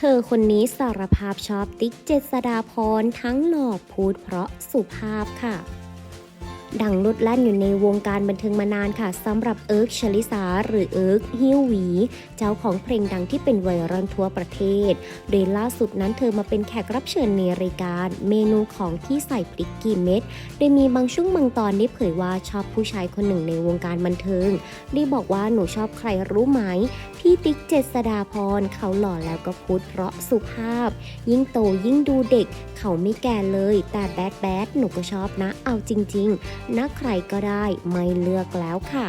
เธอคนนี้สารภาพชอบติ๊กเจษดาพรทั้งหล่อพูดเพราะสุภาพค่ะ ดังลุดแล่นอยู่ในวงการบันเทิงมานานค่ะสำหรับเอิร์กชลิสาหรือเอิร์กฮิวหวี เจ้าของเพลงดังที่เป็นไวรัลทั่วประเทศ โดยล่าสุดนั้นเธอมาเป็นแขกรับเชิญในรายการ เมนูของที่ใส่พริกกี่เม็ด โดยมีบางช่วงบางตอนได้เผยว่าชอบผู้ชายคนหนึ่งในวงการบันเทิง ได้บอกว่าหนูชอบใครรู้ไหมพี่ติ๊กเจษดาพรเขาหล่อแล้วก็พูดเพราะสุภาพ ยิ่งโตยิ่งดูเด็ก เขาไม่แก่เลย แต่แบดแบดหนูก็ชอบนะ เอาจริง ๆนักใครก็ได้ไม่เลือกแล้วค่ะ